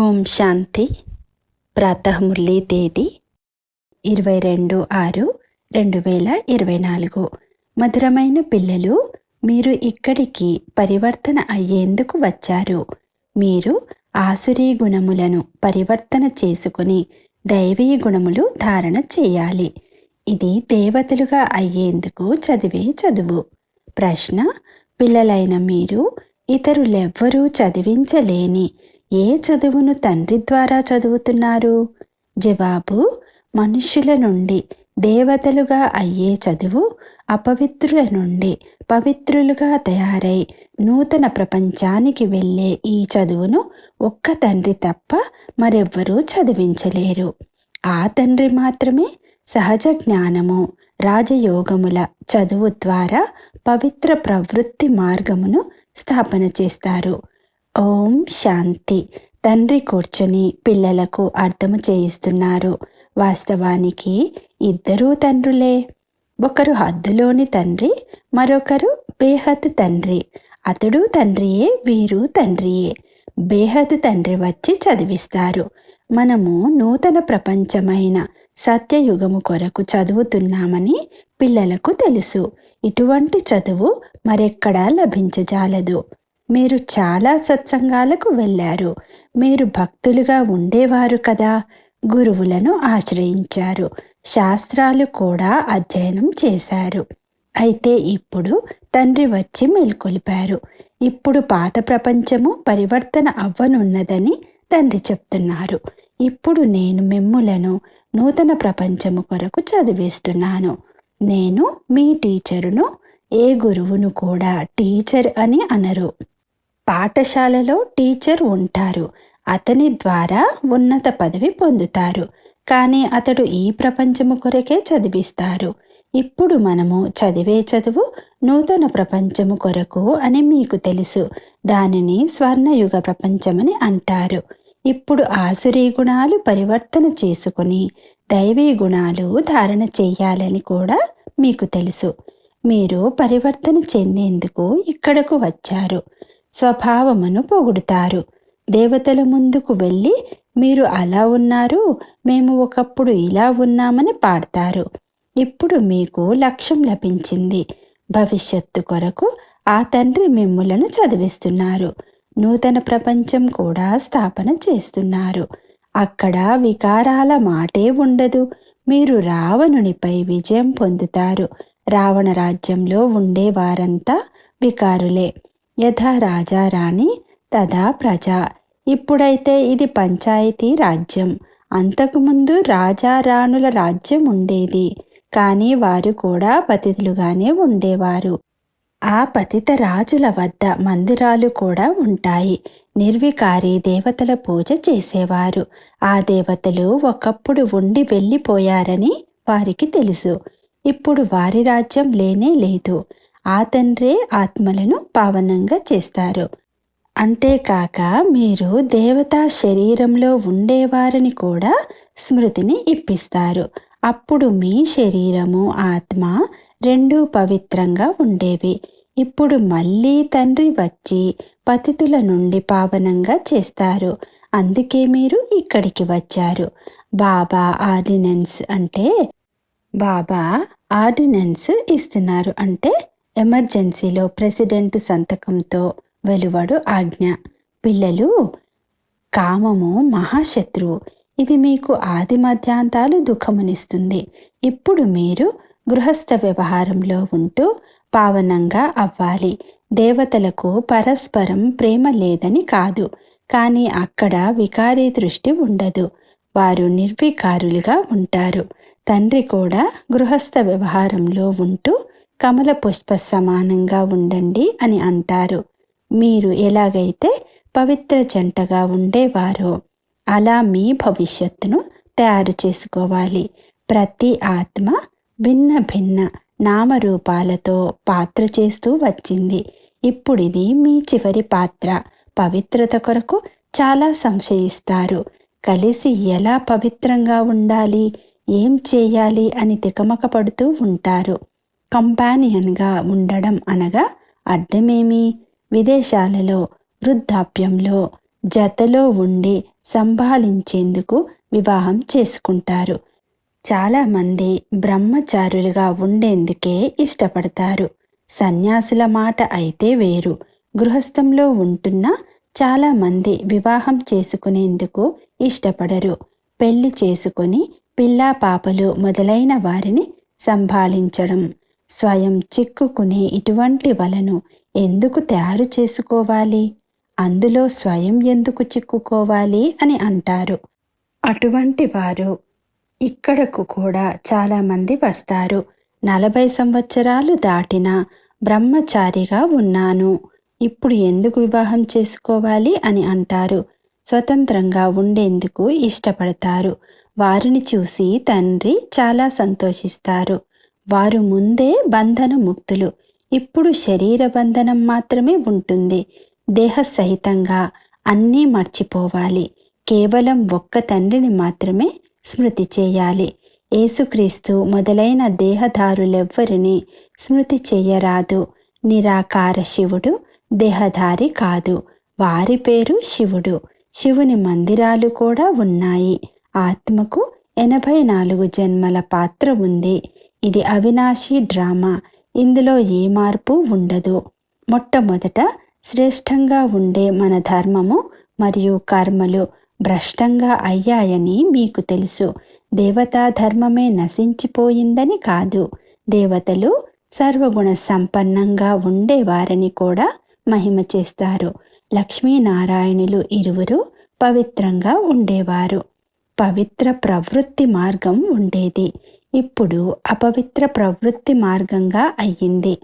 ఓం శాంతి. ప్రాతమురళి తేదీ ఇరవై రెండు ఆరు రెండు వేల ఇరవై నాలుగు. మధురమైన పిల్లలు మీరు ఇక్కడికి పరివర్తన అయ్యేందుకు వచ్చారు. మీరు ఆసురీ గుణములను పరివర్తన చేసుకుని దైవీ గుణములు ధారణ చేయాలి. ఇది దేవతలుగా అయ్యేందుకు చదివే చదువు. ప్రశ్న పిల్లలైన మీరు ఇతరులెవ్వరూ చదివించలేని ఏ చదువును తండ్రి ద్వారా చదువుతున్నారు? జవాబు మనుష్యుల నుండి దేవతలుగా అయ్యే చదువు అపవిత్రుల నుండి పవిత్రులుగా తయారై నూతన ప్రపంచానికి వెళ్ళే ఈ చదువును ఒక్క తండ్రి తప్ప మరెవ్వరూ చదివించలేరు. ఆ తండ్రి మాత్రమే సహజ జ్ఞానము రాజయోగముల చదువు ద్వారా పవిత్ర ప్రవృత్తి మార్గమును స్థాపన చేస్తారు. ఓం శాంతి. తండ్రి కూర్చొని పిల్లలకు అర్థము చేయిస్తున్నారు. వాస్తవానికి ఇద్దరూ తండ్రులే. ఒకరు హద్దులోని తండ్రి మరొకరు బేహద్ తండ్రి. అతడు తండ్రియే వీరు తండ్రియే. బేహద్ తండ్రి వచ్చి చదివిస్తారు. మనము నూతన ప్రపంచమైన సత్యయుగము కొరకు చదువుతున్నామని పిల్లలకు తెలుసు. ఇటువంటి చదువు మరెక్కడా లభించజాలదు. మీరు చాలా సత్సంగాలకు వెళ్ళారు. మీరు భక్తులుగా ఉండేవారు కదా. గురువులను ఆశ్రయించారు. శాస్త్రాలు కూడా అధ్యయనం చేశారు. అయితే ఇప్పుడు తండ్రి వచ్చి మేల్కొలిపారు. ఇప్పుడు పాత ప్రపంచము పరివర్తన అవ్వనున్నదని తండ్రి చెప్తున్నారు. ఇప్పుడు నేను మిమ్ములను నూతన ప్రపంచము కొరకు చదివిస్తున్నాను. నేను మీ టీచరును ఏ గురువును కూడా టీచర్ అని అనరు. పాఠశాలలో టీచర్ ఉంటారు. అతని ద్వారా ఉన్నత పదవి పొందుతారు. కానీ అతడు ఈ ప్రపంచము కొరకే చదివిస్తారు. ఇప్పుడు మనము చదివే చదువు నూతన ప్రపంచము కొరకు అని మీకు తెలుసు. దానిని స్వర్ణయుగ ప్రపంచమని అంటారు. ఇప్పుడు ఆసురీ గుణాలు పరివర్తన చేసుకుని దైవీ గుణాలు ధారణ చేయాలని కూడా మీకు తెలుసు. మీరు పరివర్తన చెందేందుకు ఇక్కడకు వచ్చారు. స్వభావమును పొగుడుతారు. దేవతల ముందుకు వెళ్ళి మీరు అలా ఉన్నారు మేము ఒకప్పుడు ఇలా ఉన్నామని పాడతారు. ఇప్పుడు మీకు లక్ష్యం లభించింది. భవిష్యత్తు కొరకు ఆ తండ్రి మిమ్ములను చదివిస్తున్నారు. నూతన ప్రపంచం కూడా స్థాపన చేస్తున్నారు. అక్కడ వికారాల మాటే ఉండదు. మీరు రావణునిపై విజయం పొందుతారు. రావణ రాజ్యంలో ఉండేవారంతా వికారులే. యథా రాజా రాణి తదా ప్రజ. ఇప్పుడైతే ఇది పంచాయతీ రాజ్యం. అంతకుముందు రాజా రాణుల రాజ్యం ఉండేది. కానీ వారు కూడా పతితులుగానే ఉండేవారు. ఆ పతిత రాజుల వద్ద మందిరాలు కూడా ఉంటాయి. నిర్వికారి దేవతల పూజ చేసేవారు. ఆ దేవతలు ఒకప్పుడు ఉండి వెళ్ళిపోయారని వారికి తెలుసు. ఇప్పుడు వారి రాజ్యం లేనే లేదు. ఆ తండ్రే ఆత్మలను పావనంగా చేస్తారు. అంతేకాక మీరు దేవతా శరీరంలో ఉండేవారిని కూడా స్మృతిని ఇప్పిస్తారు. అప్పుడు మీ శరీరము ఆత్మ రెండూ పవిత్రంగా ఉండేవి. ఇప్పుడు మళ్ళీ తండ్రి వచ్చి పతితుల నుండి పావనంగా చేస్తారు. అందుకే మీరు ఇక్కడికి వచ్చారు. బాబా ఆర్డినెన్స్ అంటే బాబా ఆర్డినెన్స్ ఇస్తున్నారు అంటే ఎమర్జెన్సీలో ప్రెసిడెంట్ సంతకంతో వెలువడు ఆజ్ఞ. పిల్లలు కామము మహాశత్రువు ఇది మీకు ఆది మధ్యాంతాలు దుఃఖమునిస్తుంది. ఇప్పుడు మీరు గృహస్థ వ్యవహారంలో ఉంటూ పావనంగా అవ్వాలి. దేవతలకు పరస్పరం ప్రేమ లేదని కాదు. కానీ అక్కడ వికారీ దృష్టి ఉండదు. వారు నిర్వికారులుగా ఉంటారు. తండ్రి కూడా గృహస్థ వ్యవహారంలో ఉంటూ కమల పుష్ప సమానంగా ఉండండి అని అంటారు. మీరు ఎలాగైతే పవిత్ర జంటగా ఉండేవారో అలా మీ భవిష్యత్తును తయారు చేసుకోవాలి. ప్రతి ఆత్మ భిన్న భిన్న నామరూపాలతో పాత్ర చేస్తూ వచ్చింది. ఇప్పుడిది మీ చివరి పాత్ర. పవిత్రత కొరకు చాలా సంశయిస్తారు. కలిసి ఎలా పవిత్రంగా ఉండాలి? ఏం చేయాలి? అని తికమక పడుతూ ఉంటారు. కంపానియన్గా ఉండడం అనగా అర్థమేమి? విదేశాలలో వృద్ధాప్యంలో జతలో ఉండి సంభాలించేందుకు వివాహం చేసుకుంటారు. చాలామంది బ్రహ్మచారులుగా ఉండేందుకే ఇష్టపడతారు. సన్యాసుల మాట అయితే వేరు. గృహస్థంలో ఉంటున్న చాలామంది వివాహం చేసుకునేందుకు ఇష్టపడరు. పెళ్ళి చేసుకొని పిల్లా పాపలు మొదలైన వారిని సంభాళించడం స్వయం చిక్కుకునే ఇటువంటి వలను ఎందుకు తయారు చేసుకోవాలి? అందులో స్వయం ఎందుకు చిక్కుకోవాలి అని అంటారు. అటువంటి వారు ఇక్కడకు కూడా చాలామంది వస్తారు. నలభై సంవత్సరాలు దాటిన బ్రహ్మచారిగా ఉన్నాను. ఇప్పుడు ఎందుకు వివాహం చేసుకోవాలి అని అంటారు. స్వతంత్రంగా ఉండేందుకు ఇష్టపడతారు. వారిని చూసి తండ్రి చాలా సంతోషిస్తారు. వారు ముందే బంధన ముక్తులు ఇప్పుడు శరీర బంధనం మాత్రమే ఉంటుంది. దేహ సహితంగా అన్నీ మర్చిపోవాలి. కేవలం ఒక్క తండ్రిని మాత్రమే స్మృతి చేయాలి. ఏసుక్రీస్తు మొదలైన దేహదారులెవ్వరిని స్మృతి చేయరాదు. నిరాకార శివుడు దేహధారి కాదు. వారి పేరు శివుడు. శివుని మందిరాలు కూడా ఉన్నాయి. ఆత్మకు ఎనభై నాలుగు జన్మల పాత్ర ఉంది. ఇది అవినాశి డ్రామా. ఇందులో ఏ మార్పు ఉండదు. మొట్టమొదట శ్రేష్టంగా ఉండే మన ధర్మము మరియు కర్మలు భ్రష్టంగా అయ్యాయని మీకు తెలుసు. దేవతా ధర్మమే నశించిపోయిందని కాదు. దేవతలు సర్వగుణ సంపన్నంగా ఉండేవారని కూడా మహిమ చేస్తారు. లక్ష్మీనారాయణులు ఇరువురు పవిత్రంగా ఉండేవారు. పవిత్ర ప్రవృత్తి మార్గం ఉండేది. ఇప్పుడు అపవిత్ర ప్రవృత్తి మార్గంగా అయ్యింది.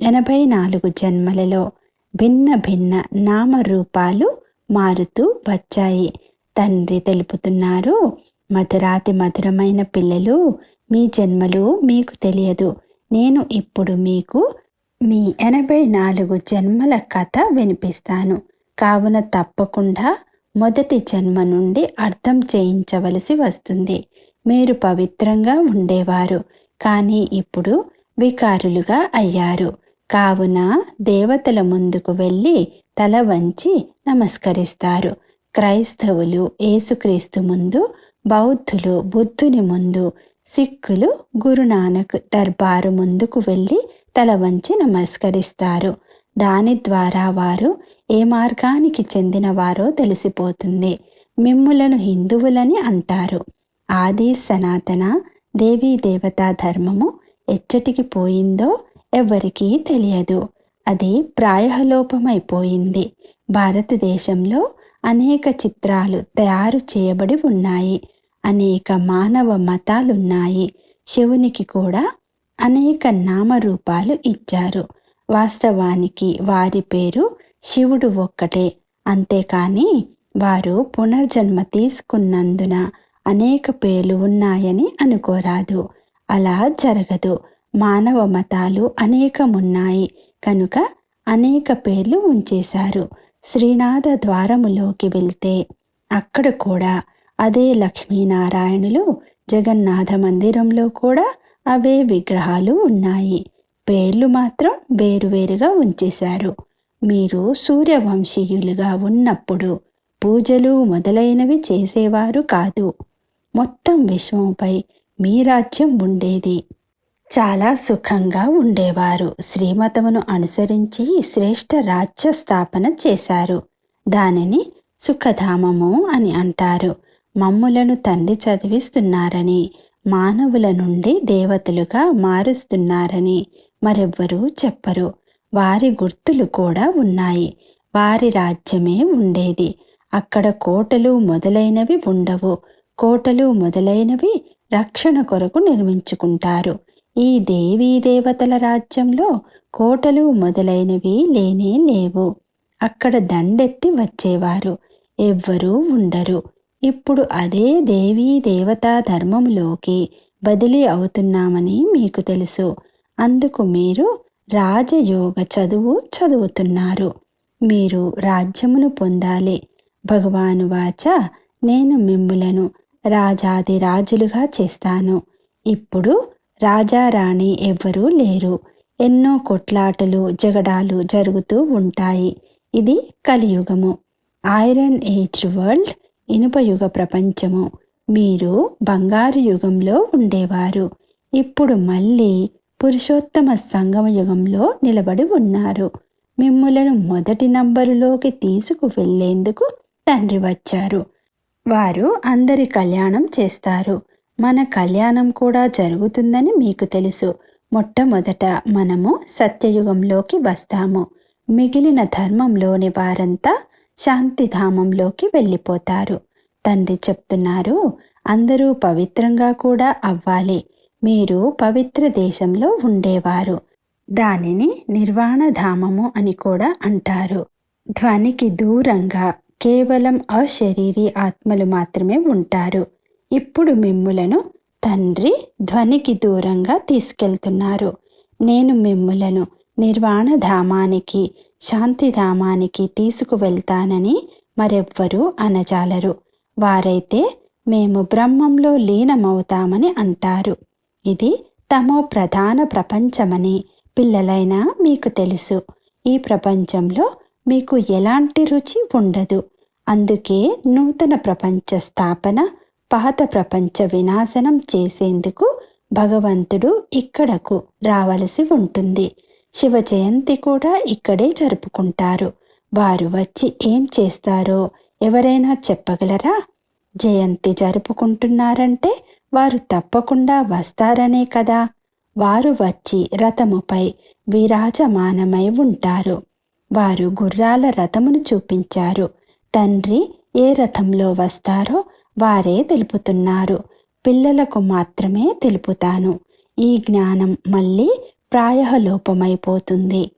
ఎనభై నాలుగు జన్మలలో భిన్న భిన్న నామరూపాలు మారుతూ వచ్చాయి. తండ్రి తెలుపుతున్నారు మధురాతి మధురమైన పిల్లలు మీ జన్మలు మీకు తెలియదు. నేను ఇప్పుడు మీకు మీ ఎనభై నాలుగు జన్మల కథ వినిపిస్తాను. కావున తప్పకుండా మొదటి జన్మ నుండి అర్థం చేయించవలసి వస్తుంది. మీరు పవిత్రంగా ఉండేవారు. కానీ ఇప్పుడు వికారులుగా అయ్యారు. కావున దేవతల ముందుకు వెళ్ళి తల వంచి నమస్కరిస్తారు. క్రైస్తవులు యేసుక్రీస్తు ముందు బౌద్ధులు బుద్ధుని ముందు సిక్కులు గురునానక్ దర్బారు ముందుకు వెళ్ళి తల వంచి నమస్కరిస్తారు. దాని ద్వారా వారు ఏ మార్గానికి చెందినవారో తెలిసిపోతుంది. మిమ్ములను హిందువులని అంటారు. ఆది సనాతన దేవీ దేవతా ధర్మము ఎచ్చటికి పోయిందో ఎవరికీ తెలియదు. అది ప్రాయలోపమైపోయింది. భారతదేశంలో అనేక చిత్రాలు తయారు చేయబడి ఉన్నాయి. అనేక మానవ మతాలున్నాయి. శివునికి కూడా అనేక నామరూపాలు ఇచ్చారు. వాస్తవానికి వారి పేరు శివుడు ఒక్కటే. అంతేకాని వారు పునర్జన్మ తీసుకున్నందున అనేక పేర్లు ఉన్నాయని అనుకోరాదు. అలా జరగదు. మానవ మతాలు అనేకమున్నాయి. కనుక అనేక పేర్లు ఉంచేశారు. శ్రీనాథ ద్వారములోకి వెళ్తే అక్కడ కూడా అదే లక్ష్మీనారాయణులు జగన్నాథ మందిరంలో కూడా అవే విగ్రహాలు ఉన్నాయి. పేర్లు మాత్రం వేరువేరుగా ఉంచేశారు. మీరు సూర్యవంశీయులుగా ఉన్నప్పుడు పూజలు మొదలైనవి చేసేవారు కాదు. మొత్తం విశ్వంపై మీ రాజ్యం ఉండేది. చాలా సుఖంగా ఉండేవారు. శ్రీమతమును అనుసరించి శ్రేష్ఠ రాజ్య స్థాపన చేశారు. దానిని సుఖధామము అని అంటారు. మమ్ములను తండ్రి చదివిస్తున్నారని మానవుల నుండి దేవతలుగా మారుస్తున్నారని మరెవ్వరూ చెప్పరు. వారి గుర్తులు కూడా ఉన్నాయి. వారి రాజ్యమే ఉండేది. అక్కడ కోటలు మొదలైనవి ఉండవు. కోటలు మొదలైనవి రక్షణ కొరకు నిర్మించుకుంటారు. ఈ దేవీ దేవతల రాజ్యంలో కోటలు మొదలైనవి లేనే లేవు. అక్కడ దండెత్తి వచ్చేవారు. ఎవ్వరూ ఉండరు. ఇప్పుడు అదే దేవీ దేవతా ధర్మంలోకి బదిలీ అవుతున్నామని మీకు తెలుసు. అందుకు మీరు రాజయోగ చదువు చదువుతున్నారు. మీరు రాజ్యమును పొందాలి. భగవాను వాచ నేను మిమ్ములను. రాజాది రాజులుగా చేస్తాను. ఇప్పుడు రాజారాణి ఎవ్వరూ లేరు. ఎన్నో కొట్లాటలు జగడాలు జరుగుతూ ఉంటాయి. ఇది కలియుగము. ఐరన్ ఏజ్ వరల్డ్ ఇనుపయుగ ప్రపంచము. మీరు బంగారు యుగంలో ఉండేవారు. ఇప్పుడు మళ్ళీ పురుషోత్తమ సంగమ యుగంలో నిలబడి ఉన్నారు. మిమ్ములను మొదటి నంబరులోకి తీసుకువెళ్ళేందుకు తండ్రి వచ్చారు. వారు అందరి కళ్యాణం చేస్తారు. మన కళ్యాణం కూడా జరుగుతుందని మీకు తెలుసు. మొట్టమొదట మనము సత్యయుగంలోకి వస్తాము. మిగిలిన ధర్మంలోని వారంతా శాంతిధామంలోకి వెళ్ళిపోతారు. తండ్రి చెప్తున్నారు అందరూ పవిత్రంగా కూడా అవ్వాలి. మీరు పవిత్ర దేశంలో ఉండేవారు. దానిని నిర్వాణ ధామము అని కూడా అంటారు. ధ్వనికి దూరంగా కేవలం అశరీరీ ఆత్మలు మాత్రమే ఉంటారు. ఇప్పుడు మిమ్ములను తండ్రి ధ్వనికి దూరంగా తీసుకెళ్తున్నారు. నేను మిమ్ములను నిర్వాణ ధామానికి శాంతిధామానికి తీసుకువెళ్తానని మరెవ్వరూ అనజాలరు. వారైతే మేము బ్రహ్మంలో లీనమవుతామని అంటారు. ఇది తమో ప్రధాన ప్రపంచమని పిల్లలైనా మీకు తెలుసు. ఈ ప్రపంచంలో మీకు ఎలాంటి రుచి ఉండదు. అందుకే నూతన ప్రపంచ స్థాపన పాత ప్రపంచ వినాశనం చేసేందుకు భగవంతుడు ఇక్కడకు రావలసి ఉంటుంది. శివ జయంతి కూడా ఇక్కడే జరుపుకుంటారు. వారు వచ్చి ఏం చేస్తారో ఎవరైనా చెప్పగలరా? జయంతి జరుపుకుంటున్నారంటే వారు తప్పకుండా వస్తారనే కదా. వారు వచ్చి రథముపై విరాజమానమై ఉంటారు. వారు గుర్రాల రథమును చూపించారు. తండ్రి ఏ రథంలో వస్తారో వారే తెలుపుతున్నారు. పిల్లలకు మాత్రమే తెలుపుతాను. ఈ జ్ఞానం మళ్ళీ ప్రాయలోపమైపోతుంది.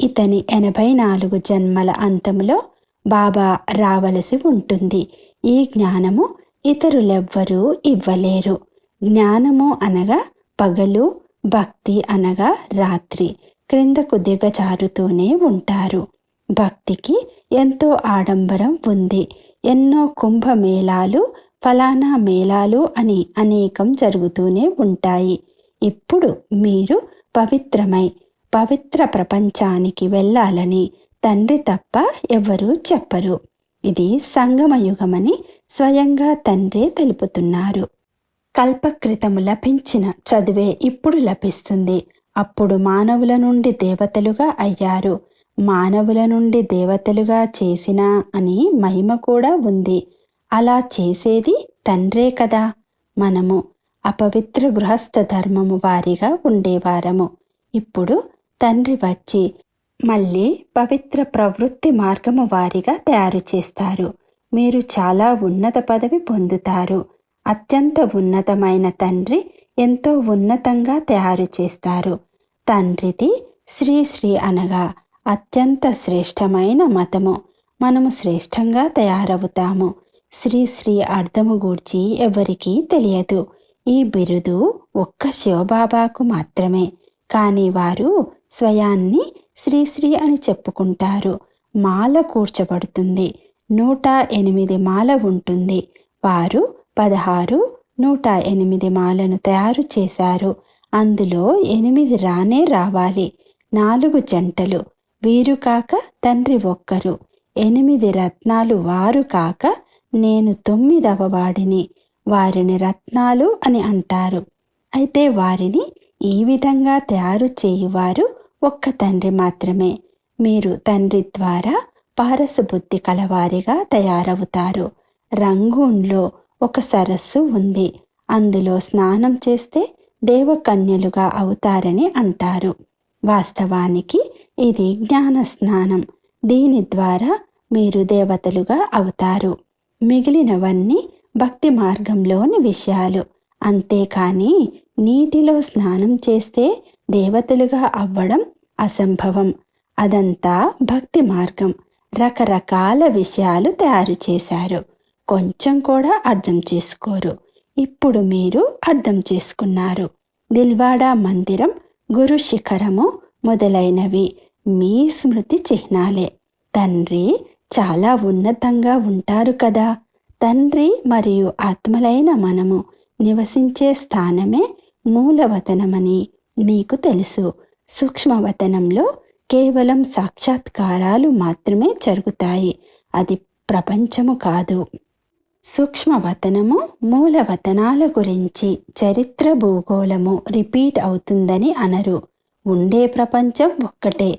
ఇతని ఎనభై నాలుగు జన్మల అంతములో బాబా రావలసి ఉంటుంది. ఈ జ్ఞానము ఇతరులెవ్వరూ ఇవ్వలేరు. జ్ఞానము అనగా పగలు భక్తి అనగా రాత్రి. క్రిందకు దిగజారుతూనే ఉంటారు. భక్తికి ఎంతో ఆడంబరం ఉంది. ఎన్నో కుంభమేళాలు ఫలానా మేళాలు అని అనేకం జరుగుతూనే ఉంటాయి. ఇప్పుడు మీరు పవిత్రమై పవిత్ర ప్రపంచానికి వెళ్ళాలని తండ్రి తప్ప ఎవరూ చెప్పరు. ఇది సంగమయుగమని స్వయంగా తండ్రే తెలుపుతున్నారు. కల్పక్రితము లభించిన చదువే ఇప్పుడు లభిస్తుంది. అప్పుడు మానవుల నుండి దేవతలుగా అయ్యారు. మానవుల నుండి దేవతలుగా చేసిన అని మహిమ కూడా ఉంది. అలా చేసేది తండ్రే కదా. మనము అపవిత్ర గృహస్థ ధర్మము వారిగా ఉండేవారము. ఇప్పుడు తండ్రి వచ్చి మళ్ళీ పవిత్ర ప్రవృత్తి మార్గము వారిగా తయారు చేస్తారు. మీరు చాలా ఉన్నత పదవి పొందుతారు. అత్యంత ఉన్నతమైన తండ్రి ఎంతో ఉన్నతంగా తయారు చేస్తారు. తండ్రిది శ్రీ శ్రీ అనగా అత్యంత శ్రేష్టమైన మతము. మనము శ్రేష్టంగా తయారవుతాము. శ్రీ శ్రీ అర్థము గూర్చి ఎవరికీ తెలియదు. ఈ బిరుదు ఒక్క శివబాబాకు మాత్రమే. కానీ వారు స్వయాన్ని శ్రీశ్రీ అని చెప్పుకుంటారు. మాల కూర్చబడుతుంది. నూట ఎనిమిది మాల ఉంటుంది. వారు పదహారు నూట ఎనిమిది మాలను తయారు చేశారు. అందులో ఎనిమిది రానే రావాలి. నాలుగు జంటలు. వీరు కాక తండ్రి ఒక్కరు. ఎనిమిది రత్నాలు వారు కాక నేను తొమ్మిదవ వాడిని. వారిని రత్నాలు అని అంటారు. అయితే వారిని ఈ విధంగా తయారు చేయువారు ఒక్క తండ్రి మాత్రమే. మీరు తండ్రి ద్వారా పారసబుద్ధి కలవారిగా తయారవుతారు. రంగూన్లో ఒక సరస్సు ఉంది. అందులో స్నానం చేస్తే దేవకన్యలుగా అవుతారని అంటారు. వాస్తవానికి ఇది జ్ఞాన స్నానం దీని ద్వారా మీరు దేవతలుగా అవుతారు. మిగిలినవన్నీ భక్తి మార్గంలోని విషయాలు. అంతేకాని నీటిలో స్నానం చేస్తే దేవతలుగా అవ్వడం అసంభవం. అదంతా భక్తి మార్గం. రకరకాల విషయాలు తయారు చేశారు. కొంచెం కూడా అర్థం చేసుకోరు. ఇప్పుడు మీరు అర్థం చేసుకున్నారు. దిల్వాడా మందిరం గురు శిఖరము మొదలైనవి. మీ స్మృతి చిహ్నాలే. తండ్రి చాలా ఉన్నతంగా ఉంటారు కదా. తండ్రి మరియు ఆత్మలైన మనము నివసించే స్థానమే మూలవతనమని మీకు తెలుసు. సూక్ష్మవతనంలో కేవలం సాక్షాత్కారాలు మాత్రమే జరుగుతాయి. అది ప్రపంచము కాదు. సూక్ష్మవతనము మూలవతనాల గురించి చరిత్ర భూగోళము రిపీట్ అవుతుందని అనరు. ఉండే ప్రపంచం ఒక్కటే.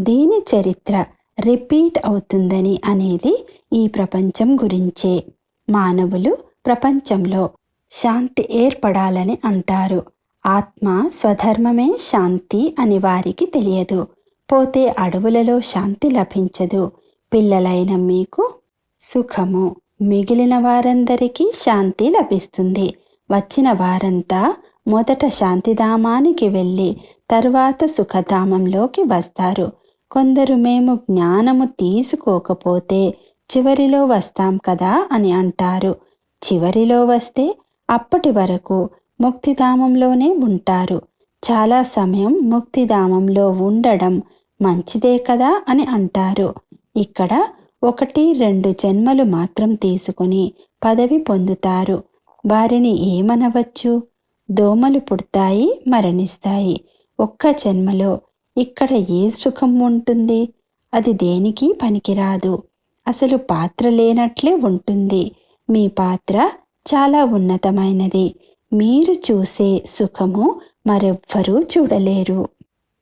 దీని చరిత్ర రిపీట్ అవుతుందని అనేది ఈ ప్రపంచం గురించే. మానవులు ప్రపంచంలో శాంతి ఏర్పడాలని అంటారు. ఆత్మ స్వధర్మమే శాంతి అని వారికి తెలియదు. పోతే అడవులలో శాంతి లభించదు. పిల్లలైన మీకు సుఖము మిగిలిన వారందరికీ శాంతి లభిస్తుంది. వచ్చిన వారంతా మొదట శాంతిధామానికి వెళ్ళి తరువాత సుఖధామంలోకి వస్తారు. కొందరు మేము జ్ఞానము తీసుకోకపోతే చివరిలో వస్తాం కదా అని అంటారు. చివరిలో వస్తే అప్పటి వరకు ముక్తిధామంలోనే ఉంటారు. చాలా సమయం ముక్తిధామంలో ఉండడం మంచిదే కదా అని అంటారు. ఇక్కడ ఒకటి రెండు జన్మలు మాత్రం తీసుకుని పదవి పొందుతారు. వారిని ఏమనవచ్చు? దోమలు పుడతాయి మరణిస్తాయి. ఒక్క జన్మలో ఇక్కడ ఏ సుఖం ఉంటుంది? అది దేనికి పనికిరాదు. అసలు పాత్ర లేనట్లే ఉంటుంది. మీ పాత్ర చాలా ఉన్నతమైనది. మీరు చూసే సుఖము మరెవ్వరూ చూడలేరు.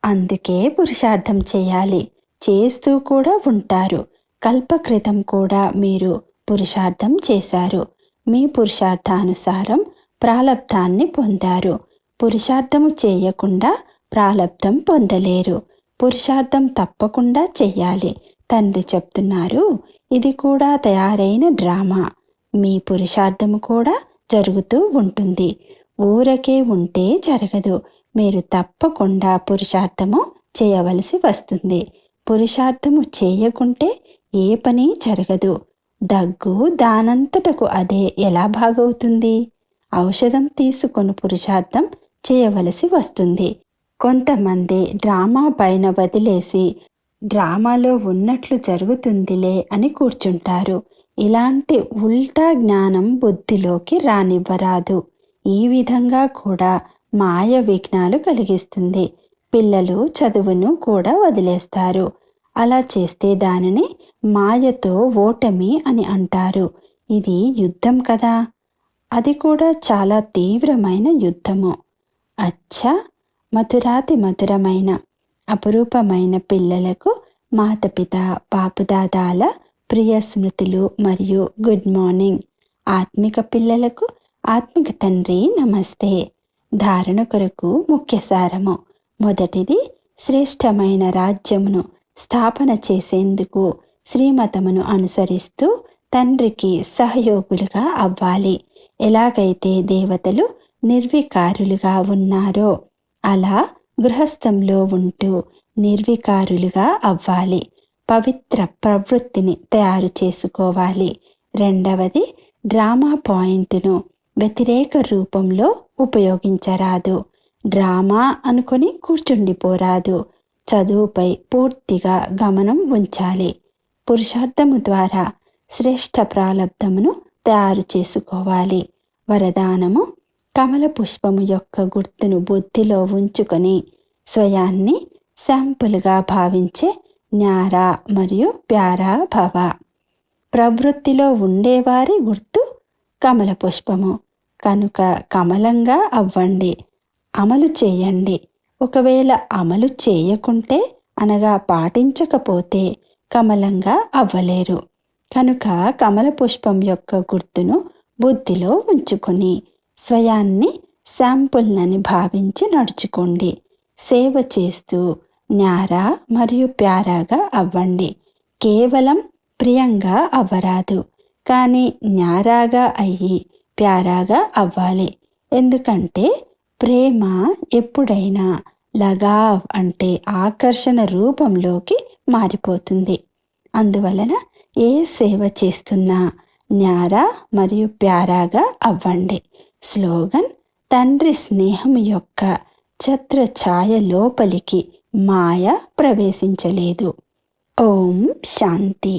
అందుకే పురుషార్థం చేయాలి. చేస్తూ కూడా ఉంటారు. కల్పకృతం కూడా మీరు పురుషార్థం చేశారు. మీ పురుషార్థానుసారం ప్రాలబ్ధాన్ని పొందారు. పురుషార్థము చేయకుండా ప్రాలబ్ధం పొందలేరు. పురుషార్థం తప్పకుండా చెయ్యాలి. తండ్రి చెప్తున్నారు ఇది కూడా తయారైన డ్రామా. మీ పురుషార్థము కూడా జరుగుతూ ఉంటుంది. ఊరకే ఉంటే జరగదు. మీరు తప్పకుండా పురుషార్థము చేయవలసి వస్తుంది. పురుషార్థము చేయకుంటే ఏ పని జరగదు. దగ్గు దానంతటకు అదే ఎలా బాగవుతుంది? ఔషధం తీసుకొని పురుషార్థం చేయవలసి వస్తుంది. కొంతమంది డ్రామా పైన వదిలేసి డ్రామాలో ఉన్నట్లు జరుగుతుందిలే అని కూర్చుంటారు. ఇలాంటి ఉల్టా జ్ఞానం బుద్ధిలోకి రానివ్వరాదు. ఈ విధంగా కూడా మాయ విఘ్నాలు కలిగిస్తుంది. పిల్లలు చదువును కూడా వదిలేస్తారు. అలా చేస్తే దానిని మాయతో ఓటమి అని అంటారు. ఇది యుద్ధం కదా? అది కూడా చాలా తీవ్రమైన యుద్ధము. అచ్చా! మధురాతి మధురమైన అపురూపమైన పిల్లలకు మాతపిత పాపుదాదాల ప్రియ స్మృతులు మరియు గుడ్ మార్నింగ్. ఆత్మిక పిల్లలకు ఆత్మిక తండ్రి నమస్తే. ధారణ కొరకు ముఖ్య సారము. మొదటిది శ్రేష్టమైన రాజ్యమును. స్థాపన చేసేందుకు శ్రీమతమును అనుసరిస్తూ తండ్రికి సహయోగులుగా అవ్వాలి. ఎలాగైతే దేవతలు నిర్వికారులుగా ఉన్నారో అలా గృహస్థంలో ఉంటూ నిర్వికారులుగా అవ్వాలి. పవిత్ర ప్రవృత్తిని తయారు చేసుకోవాలి. రెండవది డ్రామా పాయింట్ను వ్యతిరేక రూపంలో ఉపయోగించరాదు. డ్రామా అనుకొని కూర్చుండిపోరాదు. చదువుపై పూర్తిగా గమనం ఉంచాలి. పురుషార్థము ద్వారా శ్రేష్ఠ ప్రాలబ్ధమును తయారు చేసుకోవాలి. వరదానము కమల పుష్పము యొక్క గుర్తును బుద్ధిలో ఉంచుకొని స్వయాన్ని శాంపుల్గా భావించే న్యారా మరియు ప్యారా భవ ప్రవృత్తిలో ఉండేవారి గుర్తు కమల పుష్పము. కనుక కమలంగా అవ్వండి. అమలు చేయండి. ఒకవేళ అమలు చేయకుంటే అనగా పాటించకపోతే కమలంగా అవ్వలేరు. కనుక కమల పుష్పం యొక్క గుర్తును బుద్ధిలో ఉంచుకొని స్వయాన్ని శాంపుల్నని భావించి నడుచుకోండి. సేవ చేస్తూ న్యారా మరియు ప్యారాగా అవ్వండి. కేవలం ప్రియంగా అవ్వరాదు. కానీ న్యారాగా అయ్యి ప్యారాగా అవ్వాలి. ఎందుకంటే ప్రేమ ఎప్పుడైనా లగావ్ అంటే ఆకర్షణ రూపంలోకి మారిపోతుంది. అందువలన ఏ సేవ చేస్తున్నా న్యారా మరియు ప్యారాగా అవ్వండి. స్లోగన్ తండ్రి స్నేహం యొక్క ఛత్ర ఛాయ లోపలికి మాయ ప్రవేశించలేదు. ఓం శాంతి.